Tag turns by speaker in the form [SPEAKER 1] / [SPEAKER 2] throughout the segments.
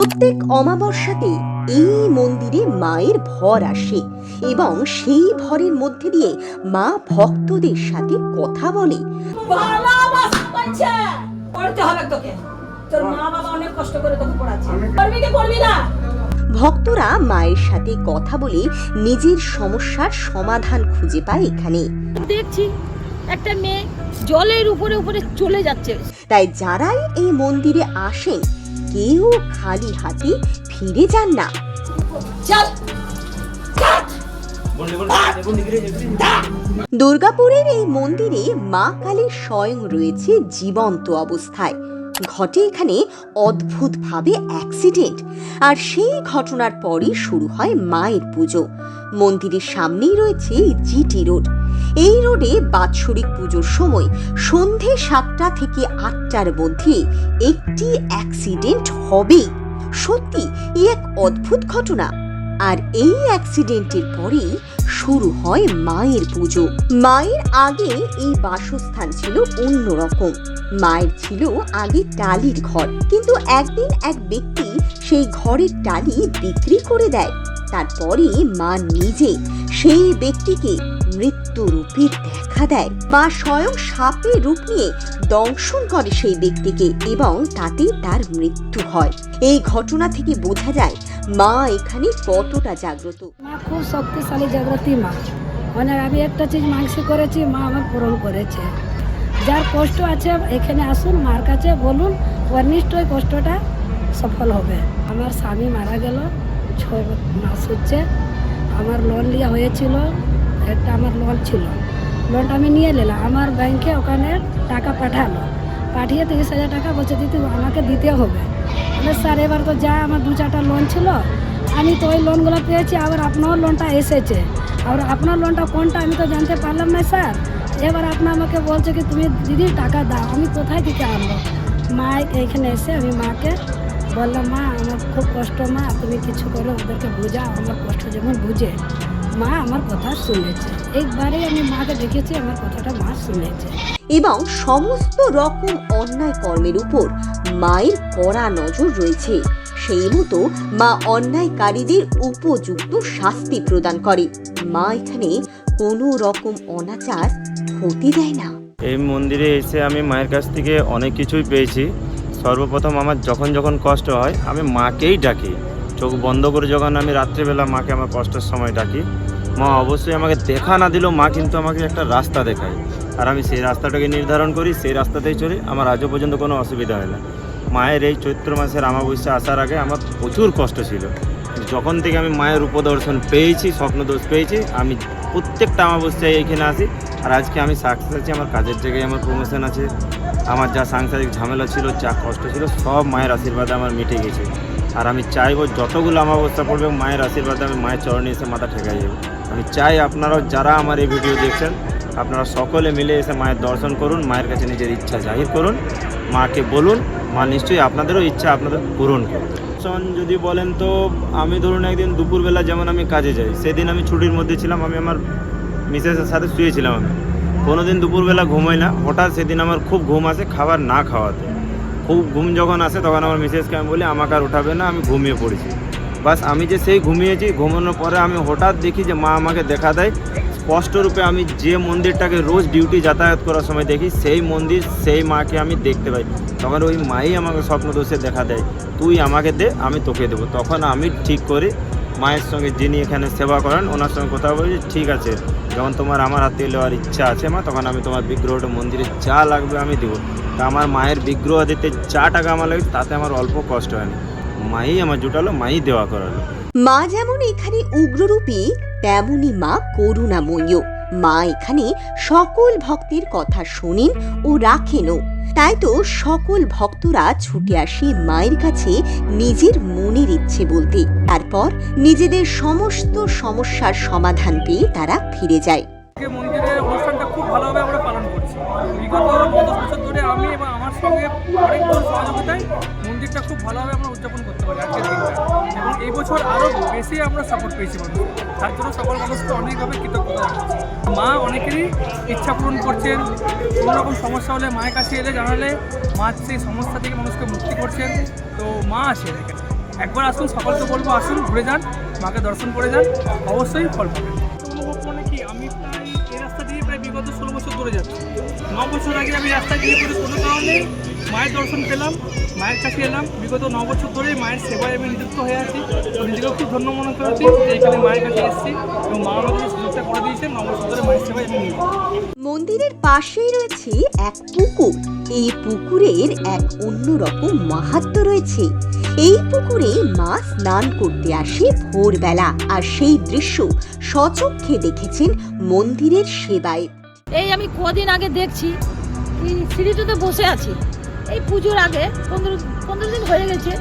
[SPEAKER 1] প্রত্যেক অমাবস্যাতে এই মন্দিরে মায়ের ভর আসে এবং সেই ভরের মধ্যে দিয়ে মা ভক্তদের সাথে কথা বলে।
[SPEAKER 2] পড়তে হবে তোকে। তোর মা বাবা অনেক কষ্ট করে তোকে পড়াচ্ছে। পড়বি কি পড়বি না?
[SPEAKER 1] ভক্তরা মায়ের সাথে কথা বলে নিজের সমস্যার সমাধান খুঁজে পায় এখানে।
[SPEAKER 3] দেখছি একটা মেয়ে জলের উপরে উপরে চলে যাচ্ছে।
[SPEAKER 1] তাই যারাই এই মন্দিরে আসেন কেউ খালি হাতে ফিরে যান না। দুর্গাপুরের এই মন্দিরে মা কালী স্বয়ং রয়েছে জীবন্ত অবস্থায়। ঘটে এখানে অদ্ভুতভাবে অ্যাক্সিডেন্ট আর সেই ঘটনার পরই শুরু হয় মায়ের পুজো। মন্দিরের সামনেই রয়েছে জিটি রোড। এই রোডে বাৎসরিক পুজোর সময় সন্ধে সাতটা থেকে আটটার মধ্যে একটি অ্যাক্সিডেন্ট হবেই। সত্যি এক অদ্ভুত ঘটনা। আর এই অ্যাক্সিডেন্টের পরেই শুরু হয় মায়ের পুজো। মায়ের আগে এই বাসস্থান ছিল অন্যরকম। মায়ের ছিল আগে টালির ঘর। কিন্তু একদিন এক ব্যক্তি সেই ঘরের টালি বিক্রি করে দেয়। তারপরে মা নিজে সেই ব্যক্তিকে রূপে দেখা দেয় মা স্বয়ং সাপে রূপ নিয়ে দংশন করে সেই ব্যক্তিকে এবং তাতে তার মৃত্যু হয়। এই ঘটনা থেকে বোঝা যায়, মা এখানে কতটা জাগ্রত।
[SPEAKER 4] মা খুব শক্তিশালী, জাগ্রতী মা। মানে আমি একটা চিজ মানসিক করেছি, মা আমার পূরণ করেছে। যার কষ্ট আছে, এখানে আসুন, মার কাছে বলুন, ওর নিশ্চয়ই কষ্টটা সফল হবে। আমার স্বামী মারা গেল ছ মাস হচ্ছে। আমার লোন নেওয়া হয়েছিল একটা আমার লোন ছিল। লোনটা আমি নিয়ে নিলাম। আমার ব্যাংকে ওখানে টাকা পাঠালো। পাঠিয়ে তিরিশ হাজার টাকা বলছে, দিদি, আমাকে দিতে হবে। বলে স্যার, এবার তো যা আমার দু চারটা লোন ছিল, আমি তো ওই লোনগুলো পেয়েছি, আবার আপনার লোনটা এসেছে। আর আপনার লোনটা কোনটা আমি তো জানতে পারলাম না, স্যার। এবার আপনার আমাকে বলছে কি, তুমি দিদি টাকা দাও, আমি কোথায় থেকে আনব? মা এইখানে এসে আমি মাকে বললাম, মা, আমার খুব কষ্ট, মা, তুমি কিছু করে, ওদেরকে বোঝাও, আমার কষ্ট যেমন বুঝে। মা আমার কথা শুনেছে। একবারেই আমি মাকে দেখেছি আমার কথাটা মা শুনেছে।
[SPEAKER 1] এবং সমস্ত রকম অন্যায় কর্মের উপর মায়ের কড়া নজর রয়েছে। সেই মতো মা অন্যায়কারীদের উপযুক্ত শাস্তি প্রদান করে। মা এখানে কোনো রকম অনাচার হতে দেয় না।
[SPEAKER 5] এই মন্দিরে এসে আমি মায়ের কাছ থেকে অনেক কিছুই পেয়েছি। সর্বপ্রথম আমার যখন যখন কষ্ট হয় আমি মাকেই ডাকি। চোখ বন্ধ করে যখন আমি রাত্রেবেলা মাকে আমার কষ্টের সময় ডাকি মা অবশ্যই আমাকে দেখা না দিলেও মা কিন্তু আমাকে একটা রাস্তা দেখায়। আর আমি সেই রাস্তাটাকে নির্ধারণ করি, সেই রাস্তাতেই চলি। আমার আজও পর্যন্ত কোনো অসুবিধা হয় না। মায়ের এই চৈত্র মাসের আমাবস্যা আসার আগে আমার প্রচুর কষ্ট ছিল। যখন থেকে আমি মায়ের উপদর্শন পেয়েছি, স্বপ্নদোষ পেয়েছি, আমি প্রত্যেকটা আমাবস্যায় এইখানে আসি। আর আজকে আমি সাকসেস আছি, আমার কাজের জায়গায় আমার প্রমোশন আছে। আমার যা সাংসারিক ঝামেলা ছিল, যা কষ্ট ছিল, সব মায়ের আশীর্বাদে আমার মিটে গেছে। আর আমি চাইব যতগুলো আমাবস্যা পড়বে, মায়ের আশীর্বাদে আমি মায়ের চরণে এসে মাথা ঠেকাই যাব আমি চাই আপনারাও যারা আমার এই ভিডিও দেখছেন, আপনারা সকলে মিলে এসে মায়ের দর্শন করুন, মায়ের কাছে নিজের ইচ্ছা জাহির করুন, মাকে বলুন, মা নিশ্চয়ই আপনাদেরও ইচ্ছা আপনাদের পূরণ করবে যদি বলেন তো, আমি ধরুন একদিন দুপুরবেলা যেমন আমি কাজে যাই, সেদিন আমি ছুটির মধ্যে ছিলাম, আমি আমার মিসেসের সাথে শুয়েছিলাম আমি। কোনো দিন দুপুরবেলা ঘুমোই না, হঠাৎ সেদিন আমার খুব ঘুম আসে খাবার না খাওয়াতে। খুব ঘুম যখন আসে, তখন আমার মিসেসকে আমি বলি, আমাকে আর উঠাবে না, আমি ঘুমিয়ে পড়েছি। বাস আমি যে সেই ঘুমিয়েছি, ঘুমানোর পরে আমি হঠাৎ দেখি যে মা আমাকে দেখা দেয়। স্পষ্টরূপে আমি যে মন্দিরটাকে রোজ ডিউটি যাতায়াত করার সময় দেখি, সেই মন্দির সেই মাকে আমি দেখতে পাই। তখন ওই মাই আমাকে স্বপ্নদোষে দেখা দেয়, তুই আমাকে দে, আমি তোকে দেবো। তখন আমি ঠিক করি, মায়ের সঙ্গে যিনি এখানে সেবা করেন, ওনার সঙ্গে কথা বলি, ঠিক আছে, যখন তোমার আমার হাতে নেওয়ার ইচ্ছা আছে মা, তখন আমি তোমার বিগ্রহটা মন্দিরে যা লাগবে আমি দেবো। তা আমার মায়ের বিগ্রহ দিতে যা টাকা আমার লাগে, তাতে আমার অল্প কষ্ট হয়নি মাই আমার জুটালো মাই দেওয়া করালো।
[SPEAKER 1] মা যেমন এখানে উগ্ররূপী তেমনি মা করুণাময়ীও। মা এখানে সকল ভক্তের কথা শোনেন ও রাখেনও তাই তো সকল ভক্তরা ছুটে আসে মায়ের কাছে নিজের মনের ইচ্ছে বলতে। তারপর নিজেদের সমস্ত সমস্যার সমাধান পেয়ে তারা ফিরে যায়।
[SPEAKER 6] মন্দিরের অনুষ্ঠানটা খুব ভালোভাবে আমরা পালন করছি। বিগত বছর ধরে আমি এবং আমার সঙ্গে অনেক বড় সহযোগিতায় মন্দিরটা খুব ভালোভাবে আমরা উদযাপন করতে পারি আজকের দিনটা। এবং এই বছর আরও বেশি আমরা সাপোর্ট পেয়েছি মানুষ তার জন্য সকল মানুষকে অনেকভাবে কৃতজ্ঞতা জানাচ্ছি। মা অনেকেরই ইচ্ছা পূরণ করছেন, কোনো রকম সমস্যা হলে মায়ের কাছে এলে জানালে মা সেই সমস্যা থেকে মানুষকে মুক্তি করছেন। তো মা আসেন এখানে। একবার আসুন, সকলকে বলব আসুন, ঘুরে যান, মাকে দর্শন করে যান, অবশ্যই ফল পাবেন। মানে কি? আমি প্রায় এই রাস্তা দিয়ে প্রায় বিগত ষোলো বছর ধরে যাচ্ছি। ন বছর আগে আমি রাস্তা পরে কোনো কারণে মায়ের দর্শন পেলাম মায়ের কাছে এলাম। বিগত ন বছর ধরে মায়ের সেবায় আমি নিযুক্ত হয়ে আছি। তো নিজেকেও খুব ধন্য মনে করেছি যে এখানে মায়ের কাছে এসেছি এবং মা আমাদের এই সুযোগটা করে দিয়েছেন ন বছর ধরে মায়ের সেবায় আমি নিয়ে
[SPEAKER 1] মন্দিরের পাশেই রয়েছে এক পুকুর। এই পুকুরের এক অন্যরকম মাহাত্ম রয়েছে। এই পুকুরে মা স্নান করতে আসে ভোরবেলা আর সেই দৃশ্য সচক্ষে দেখেছেন মন্দিরের সেবায়।
[SPEAKER 3] এই আমি কদিন আগে দেখছি সিঁড়িটাতে বসে আছি। এই পুজোর আগে পনেরো পনেরো দিন হয়ে গেছে।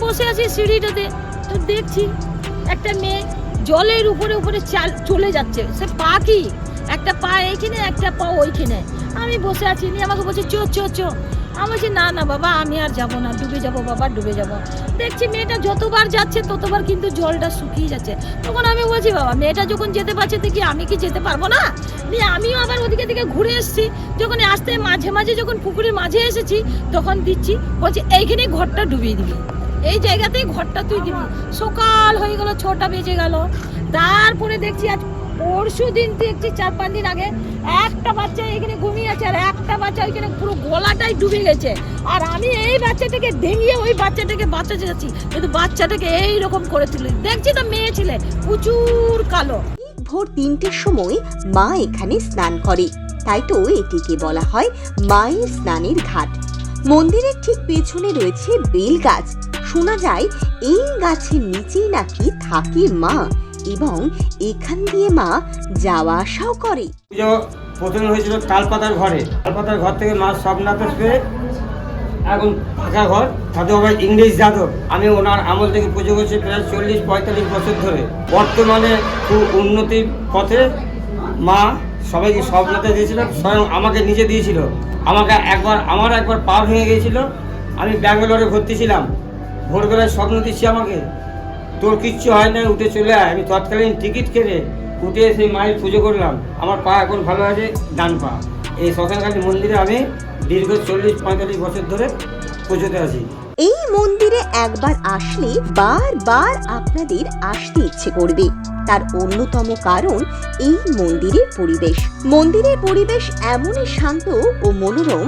[SPEAKER 3] বসে আছি সিঁড়িটাতে, তো দেখছি একটা মেয়ে জলের উপরে উপরে চাল যাচ্ছে। সে পা কি? একটা পা এইখানে, একটা পা ওইখানে। আমি বসে আছি, নিয়ে আমাকে বলছে, চো চো চো। আমি বলছি না না, বাবা, আমি আর যাব না, ডুবে যাব, বাবা, ডুবে যাব। দেখছি মেয়েটা যতবার যাচ্ছে, ততবার কিন্তু জলটা শুকিয়ে যাচ্ছে। তখন আমি বলছি, বাবা, মেয়েটা যখন যেতে পারছে, দেখি আমি কি যেতে পারব না? দিয়ে আমিও আবার ওদিকে দিকে ঘুরে এসেছি। যখন আসতে মাঝে মাঝে যখন পুকুরের মাঝে এসেছি, তখন দিচ্ছি, বলছি এইখানে ঘরটা ডুবিয়ে দিবি। এই জায়গাতেই ঘরটা তুই দিবি। সকাল হয়ে গেল, ছটা বেজে গেল। তারপরে দেখছি আজ পরশু দিন দেখছি চার পাঁচ দিন আগে একটা বাচ্চা এখানে ঘুমিয়ে আছে, আর একটা বাচ্চা ওইখানে পুরো গলাটাই ডুবে গেছে। আর আমি এই বাচ্চাটাকে ডেঙিয়ে ওই বাচ্চাটাকে বাঁচাতে যাচ্ছি, কিন্তু বাচ্চাটাকে এই রকম করে তুলি দেখছি তো মেয়ে ছেলে, প্রচুর কালো।
[SPEAKER 1] ভোর তিনটের সময় মা এখানে স্নান করে। তাই তো এটিকে বলা হয় মায়ের স্নানের ঘাট। মন্দিরের ঠিক পেছনে রয়েছে বেল গাছ। শোনা যায় এই গাছের নিচেই নাকি থাকে মা। এবং এখান দিয়ে মা যাওয়া আসাও করে।
[SPEAKER 7] পুজো প্রথমে হয়েছিল তালপাতার ঘরে। তালপাতার ঘর থেকে মা স্বপ্নাথ পেয়ে এখন ফাঁকা ঘর। তাতে আবার ইংলিশ যাদব। আমি ওনার আমল থেকে পুজো করছি প্রায় চল্লিশ, পঁয়তাল্লিশ বছর ধরে। বর্তমানে খুব উন্নতির পথে মা সবাইকে স্বপ্নতে দিয়েছিল, স্বয়ং আমাকে নিজে দিয়েছিল। আমাকে একবার, আমার একবার পা ভেঙে গিয়েছিল। আমি ব্যাঙ্গালোরে ভর্তি ছিলাম। ভোরবেলায় স্বপ্ন দিচ্ছি আমাকে। তোর কিচ্ছু হয় না উঠে চলে আয়। আমি তৎকালীন টিকিট কেটে উঠে সেই মায়ের পুজো করলাম। আমার পা এখন ভালো আছে, ডান পা। এই শ্মশানকালী মন্দিরে আমি দীর্ঘ চল্লিশ, পঁয়তাল্লিশ বছর ধরে পুজোতে আছি।
[SPEAKER 1] এই মন্দিরে একবার আসলে বারবার আপনাদের আসতে ইচ্ছে করবে। তার অন্যতম কারণ এই মন্দিরের পরিবেশ। মন্দিরের পরিবেশ এমনই শান্ত ও মনোরম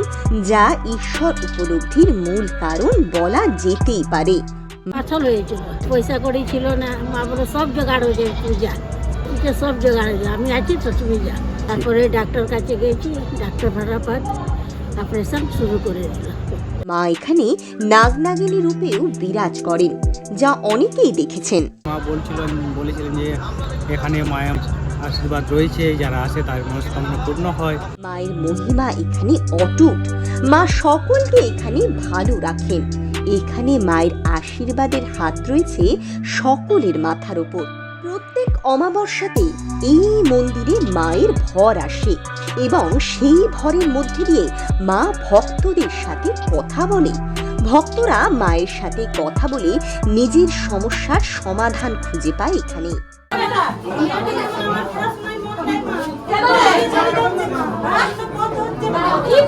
[SPEAKER 1] যা ঈশ্বর উপলব্ধির মূল কারণ বলা যেতেই পারে।
[SPEAKER 8] পাথর হয়েছিল পয়সা ছিল না মা সব জোগাড় হয়ে যায় পূজা সব জোগাড় হয়ে যায় আমি আছি তো তুমি যা। তারপরে ডাক্তার কাছে গেছি ডাক্তার ফটাফট অপারেশন শুরু করে দিল।
[SPEAKER 1] মা এখানে নাগনাগিনী রূপেও বিরাজ করেন যা অনেকেই দেখেছেন।
[SPEAKER 9] মা বলছিলেন বলেছিলেন যে এখানে মায়ের আশীর্বাদ রয়েছে যারা আসে তার মনস্কামনা পূর্ণ হয়।
[SPEAKER 1] মায়ের মহিমা এখানে অটুট। মা সকলকে এখানে ভালো রাখেন। এখানে মায়ের আশীর্বাদের হাত রয়েছে সকলের মাথার উপর। প্রত্যেক অমাবস্যাতে এই মন্দিরে মায়ের ভর আসে এবং সেই ভরের মধ্যে দিয়ে মা ভক্তদের সাথে কথা বলে। ভক্তরা মায়ের সাথে কথা বলে নিজের সমস্যার সমাধান খুঁজে পায় এখানে।
[SPEAKER 2] কি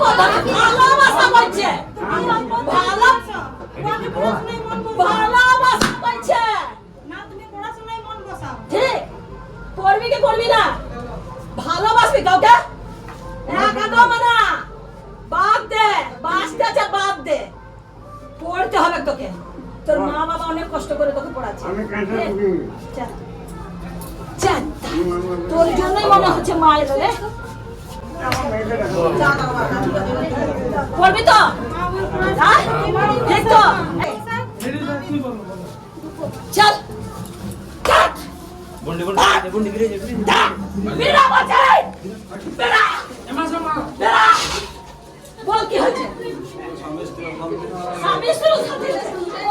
[SPEAKER 2] করবি না? ভালোবাসবি কাউকে? একা দমা না বাদ দে বাঁচতে আছে বাদ দে। পড়তে হবে তোকে। তোর মা বাবা অনেক কষ্ট করে তোকে পড়াচ্ছে। তোর জন্যই মনে হচ্ছে মায়ের রে। পড়বি তো? হ্যাঁ? চল। বেরা বাজাই বেরা বেরা বল কি হয়েছে স্বামী স্ত্রীর সাথে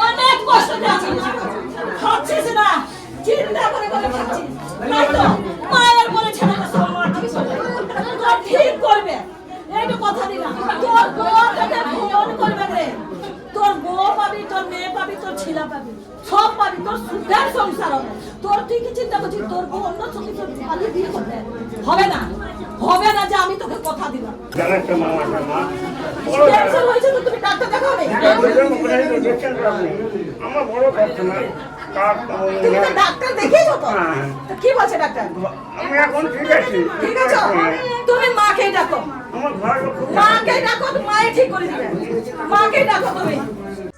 [SPEAKER 2] অনেক কষ্ট আছিস খাচ্ছিস না? চিন্তা করে খাচ্ছিস। মায়ের বলে ঠিক করবে। এইটা কথা দিলাম। তোর ফোন করবে রে। তোর বউ পাবি তোর মেয়ে পাবি তোর ছেলে পাবি। সব পাবি। তোর সুখের সংসার হবে। তোর তুই কি চিন্তা করছিস তোর বউ অন্য চোখে তোর খালি বিয়ে করবে হবে না হবে না যে আমি তোকে কথা দিলাম ক্যান্সার হয়েছে তো তুমি ডাক্তার দেখাবে
[SPEAKER 7] আমার বড় কাস্টমার
[SPEAKER 2] তুমি তো ডাক্তার দেখিয়েছো তো
[SPEAKER 7] হ্যাঁ।
[SPEAKER 2] কি বলছে ডাক্তার
[SPEAKER 7] আমি এখন ঠিক আছি
[SPEAKER 2] ঠিক আছে তুমি মাকে ডাকো মাকে ডাকো মায়ে ঠিক করে দিবে মাকে ডাকো তুমি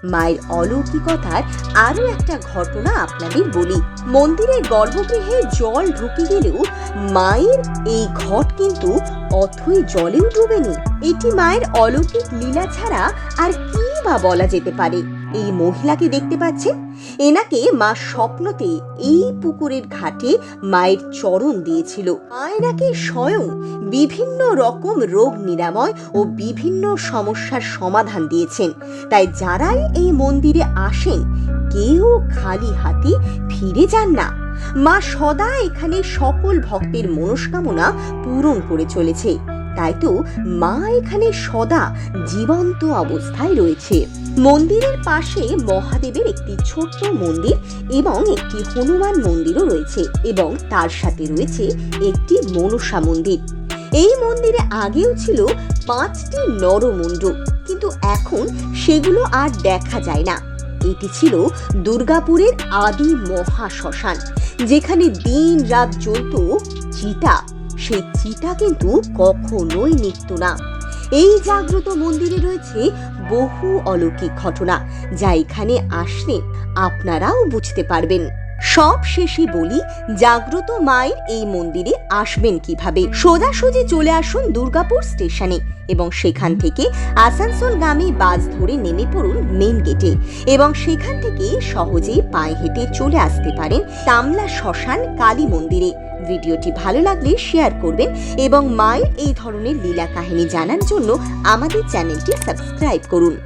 [SPEAKER 1] মায়ের অলৌকিকতার আরও একটা ঘটনা আপনাদের বলি। মন্দিরের গর্ভগৃহে জল ঢুকে গেলেও মায়ের এই ঘট কিন্তু অথই জলেও ডুবেনি। এটি মায়ের অলৌকিক লীলা ছাড়া আর কি বা বলা যেতে পারে? এই মহিলাকে দেখতে পাচ্ছেন? এনাকে মা স্বপ্নতে এই পুকুরের ঘাটে মায়ের চরণ দিয়েছিল। মা এনাকে স্বয়ং বিভিন্ন রকম রোগ নিরাময় ও বিভিন্ন সমস্যার সমাধান দিয়েছেন। তাই যারাই এই মন্দিরে আসেন, কেউ খালি হাতে ফিরে যান না। মা সদা এখানে সকল ভক্তের মনস্কামনা পূরণ করে চলেছে। তাই তো মা এখানে সদা জীবন্ত অবস্থায় রয়েছে। মন্দিরের পাশে মহাদেবের একটি ছোট্ট মন্দির এবং একটি হনুমান মন্দিরও রয়েছে এবং তার সাথে রয়েছে একটি মনসা মন্দির। এই মন্দিরে আগেও ছিল পাঁচটি নরমুণ্ড কিন্তু এখন সেগুলো আর দেখা যায় না। এটি ছিল দুর্গাপুরের আদি মহা শ্মশান যেখানে দিন রাত জ্বলত চিতা। সেই চিতা কিন্তু কখনোই নিত্য না। এই জাগ্রত মন্দিরে রয়েছে বহু অলৌকিক ঘটনা, যা এখানে আসলে আপনারাও বুঝতে পারবেন। সব শেষে বলি, জাগ্রত মায়ের এই মন্দিরে আসবেন কীভাবে? সোজাসুজি চলে আসুন দুর্গাপুর স্টেশনে এবং সেখান থেকে আসানসোল আসানসোলগামী বাস ধরে নেমে পড়ুন মেন গেটে এবং সেখান থেকে সহজে পায়ে হেঁটে চলে আসতে পারেন তামলা শ্মশান কালী মন্দিরে। ভিডিওটি ভালো লাগলে শেয়ার করবেন এবং মায়ের এই ধরনের লীলা কাহিনী জানার জন্য আমাদের চ্যানেলটি সাবস্ক্রাইব করুন।